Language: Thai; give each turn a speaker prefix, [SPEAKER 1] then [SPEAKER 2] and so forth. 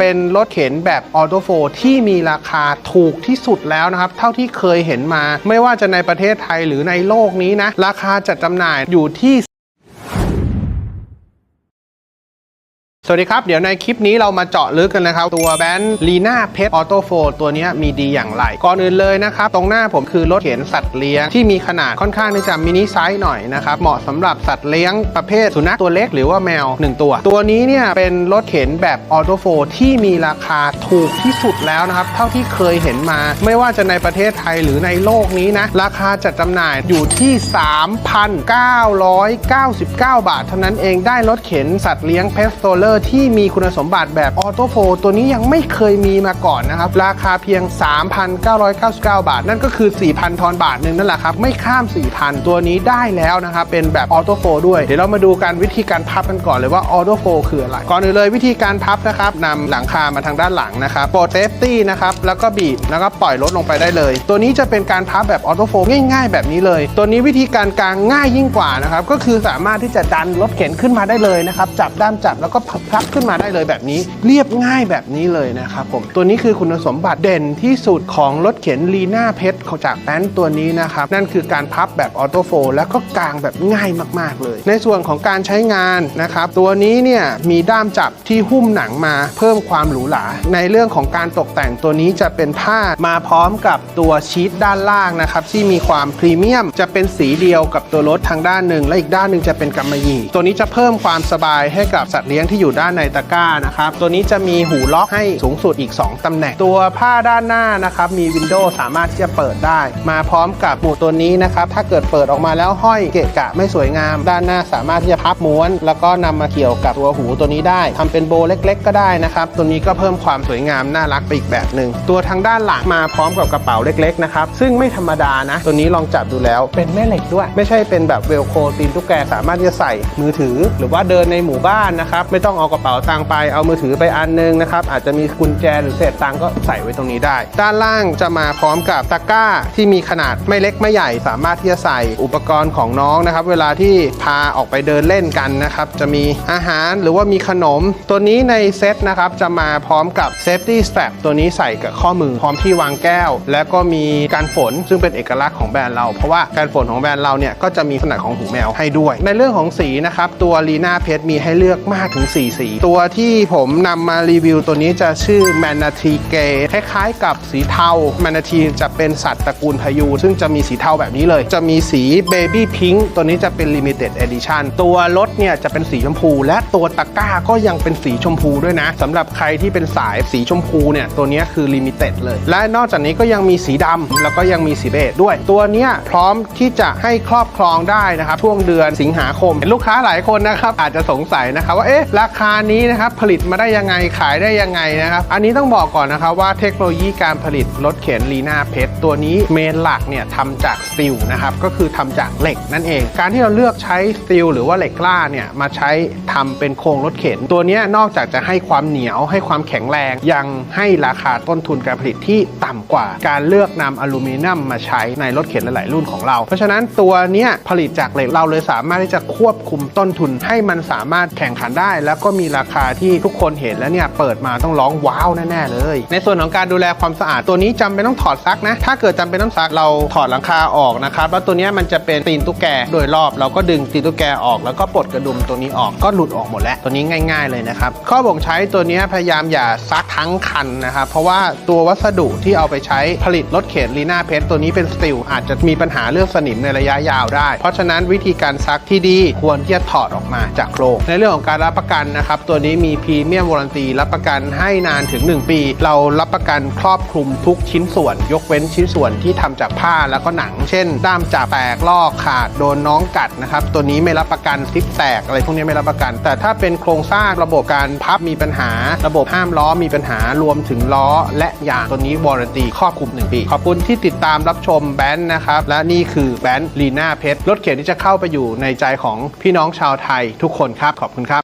[SPEAKER 1] เป็นรถเข็นแบบออโตโฟที่มีราคาถูกที่สุดแล้วนะครับ เท่าที่เคยเห็นมา ไม่ว่าจะในประเทศไทยหรือในโลกนี้นะ ราคาจัดจำหน่ายอยู่ที่ วัสดีครับ เดี๋ยวในคลิปนี้เรามาเจาะลึกกันนะครับ ตัวแบรนด์ลีน่าเพชรออโตโฟตัวนี้มีดีอย่างไร ก่อนอื่นเลยนะครับ ตรงหน้าผมคือรถเข็นสัตว์เลี้ยง ที่มีขนาดค่อนข้างที่จะมินิไซส์หน่อยนะครับ เหมาะสำหรับสัตว์เลี้ยงประเภทสุนัขตัวเล็กหรือว่าแมว 1 ตัว ตัวนี้เนี่ยเป็นรถเข็นแบบออโตโฟที่มีราคาถูกที่สุดแล้วนะครับ เท่าที่เคยเห็นมา ไม่ว่าจะในประเทศไทยหรือในโลกนี้นะ ราคาจัดจำหน่ายอยู่ที่ 3,999 บาท เท่านั้นเองได้รถเข็นสัตว์เลี้ยงเพสโตเลอร์ที่มีคุณสมบัติแบบออโตโฟตัวนี้ยังไม่เคยมีมาก่อนนะครับ ราคาเพียง 3,999 บาท นั่นก็คือ 4,000 ทอนบาทหนึ่งนั่นแหละครับ ไม่ข้าม 4,000 ตัวนี้ได้แล้วนะครับ เป็นแบบออโตโฟด้วย เดี๋ยวเรามาดูการวิธีการพับกันก่อนเลยว่าออโตโฟคืออะไร ก่อนอื่นเลยวิธีการพับนะครับนำหลังคามาทางด้านหลังนะครับโปรเซฟตี้นะครับ แล้วก็บีบ แล้วก็ปล่อยรถลงไปได้เลย ตัวนี้จะเป็นการพับแบบออโตโฟง่าย ๆ แบบนี้เลย ตัวนี้วิธีการกางง่ายยิ่งกว่านะครับ ก็คือสามารถที่จะดันรถเข็นขึ้นมาได้เลยนะครับ จับด้ามจับแล้วก็พับพับขึ้นมาได้เลยแบบนี้ เรียบง่ายแบบนี้เลยนะครับผมตัวนี้คือคุณสมบัติเด่นที่สุดของรถเข็นลีน่าเพชรจากแป้นตัวนี้นะครับนั่นคือการพับแบบออโตโฟแล้วก็กางแบบง่ายมากๆเลย ในส่วนของการใช้งานนะครับตัวนี้เนี่ยมีด้ามจับที่หุ้มหนังมาเพิ่มความหรูหราในเรื่องของการตกแต่งตัวนี้จะเป็นผ้ามาพร้อมกับตัวชีทด้านล่างนะครับที่มีความพรีเมียม จะเป็นสีเดียวกับตัวรถทางด้านหนึ่งและอีกด้านหนึ่งจะเป็นกำมะหยี่ตัวนี้จะเพิ่มความสบายให้กับสัตว์เลี้ยงที่อยู่ด้านในตะกร้านะครับ ตัวนี้จะมีหูล็อกให้สูงสุดอีก 2 ตำแหน่ง ตัวผ้าด้านหน้านะครับ มีวินโดว์สามารถที่จะเปิดได้ มาพร้อมกับหมูตัวนี้นะครับ ถ้าเกิดเปิดออกมาแล้วห้อยเกะกะไม่สวยงาม ด้านหน้าสามารถที่จะพับม้วน แล้วก็นำมาเกี่ยวกับตัวหูตัวนี้ได้ทำเป็นโบเล็ก ๆ ก็ได้นะครับ ตัวนี้ก็เพิ่มความสวยงามน่ารักไปอีกแบบหนึ่ง ตัวทางด้านหลังมาพร้อมกับกระเป๋าเล็กๆนะครับ ซึ่งไม่ธรรมดานะ ตัวนี้ลองจับดูแล้วเป็นแม่เหล็กด้วย ไม่ใช่เป็นแบบเวลโคตีนตุ๊กแกสามารถที่จะใส่มือถือ หรือว่าเดินในหมู่บ้านนะครับ ไม่ต้องเอากระเป๋าตังไปเอามือถือไปอันนึงนะครับอาจจะมีกุญแจหรือเศษตังก็ใส่ไว้ตรงนี้ได้ ด้านล่างจะมาพร้อมกับตะกร้าที่มีขนาดไม่เล็กไม่ใหญ่ สามารถที่จะใส่อุปกรณ์ของน้องนะครับ เวลาที่พาออกไปเดินเล่นกันนะครับ จะมีอาหารหรือว่ามีขนม ตัวนี้ในเซตนะครับจะมาพร้อมกับ Safety Strap ตัวนี้ใส่กับข้อมือพร้อมที่วางแก้ว และก็มีการฝนซึ่งเป็นเอกลักษณ์ของแบรนด์เรา เพราะว่าการฝนของแบรนด์เราเนี่ยก็จะมีขนาดของหูแมวให้ด้วย ในเรื่องของสีนะครับตัวลีน่าเพชรมีให้เลือกมากถึง4สี ตัวที่ผมนำมารีวิวตัวนี้จะชื่อแมนาทีเกคล้ายๆ กับสีเทาแมนาทีจะเป็นสัตว์ตระกูลพายูซึ่งจะมีสีเทาแบบนี้เลย จะมีสีเบบี้พิงค์ตัวนี้จะเป็นลิมิเต็ดเอดิชันตัวรถเนี่ยจะเป็นสีชมพู และตัวตะกร้าก็ยังเป็นสีชมพูด้วยนะสำหรับใครที่เป็นสายสีชมพูเนี่ยตัวนี้คือลิมิเต็ดเลย และนอกจากนี้ก็ยังมีสีดำแล้วก็ยังมีสีเบจด้วย ตัวเนี้ยพร้อมที่จะให้ครอบครองได้นะครับช่วงเดือนสิงหาคม ลูกค้าหลายคนนะครับอาจจะสงสัยนะครับว่าเอ๊ะราคคานี้นะครับผลิตมาได้ยังไงขายได้ยังไงนะครับ อันนี้ต้องบอกก่อนนะครับว่าเทคโนโลยีการผลิตรถเข็นลีน่าเพชรตัวนี้เมนหลักเนี่ยทำจากสตีลนะครับก็คือทำจากเหล็กนั่นเอง การที่เราเลือกใช้สตีลหรือว่าเหล็กกล้าเนี่ยมาใช้ทำเป็นโครงรถเข็น ตัวนี้นอกจากจะให้ความเหนียวให้ความแข็งแรงยังให้ราคาต้นทุนการผลิตที่ต่ำกว่า การเลือกนำอลูมิเนียมมาใช้ในรถเข็นหลาย ๆ รุ่นของเรา เพราะฉะนั้นตัวนี้ผลิตจากเหล็กเราเลยสามารถที่จะควบคุมต้นทุนให้มันสามารถแข่งขันได้แล้วก็็มีราคาที่ทุกคนเห็นแล้วเนี่ยเปิดมาต้องร้องว้าวแน่ๆเลย ในส่วนของการดูแลความสะอาดตัวนี้จำเป็นต้องถอดซักนะ ถ้าเกิดจำเป็นต้องซักเราถอดหลังคาออกนะครับแล้วตัวนี้มันจะเป็นตีนตุ๊กแกโดยรอบเราก็ดึงตีนตุ๊กแกออกแล้วก็ปลดกระดุมตัวนี้ออกก็หลุดออกหมดแล้วตัวนี้ง่าย ๆเลยนะครับข้อบ่งใช้ตัวนี้พยายามอย่าซักทั้งคันนะครับเพราะว่าตัววัสดุที่เอาไปใช้ผลิตรถเข็นลีน่าเพชรตัวนี้เป็นสตีลอาจจะมีปัญหาเรื่องสนิมในระยะยาวได้ เพราะฉะนั้นวิธีการซักที่ดีควรที่จะถอดออกมาจากโครงในเรื่องของการรับประกันนะครับ ตัวนี้มีพรีเมียมวารันตีรับประกันให้นานถึง 1 ปี เรารับประกันครอบคลุมทุกชิ้นส่วน ยกเว้นชิ้นส่วนที่ทำจากผ้าแล้วก็หนัง เช่น ด้ามจ่าแตกลอกขาดโดนน้องกัดนะครับ ตัวนี้ไม่รับประกันซิปแตกอะไรพวกนี้ไม่รับประกัน แต่ถ้าเป็นโครงสร้างระบบการพับมีปัญหา ระบบห้ามล้อมีปัญหารวมถึงล้อ และยางตัวนี้วารันตีครอบคลุม 1 ปี ขอบคุณที่ติดตามรับชมแบนด์นะครับและนี่คือแบนด์ลีน่าเพชรรถเข็นที่จะเข้าไปอยู่ในใจของพี่น้องชาวไทยทุกคนครับขอบคุณครับ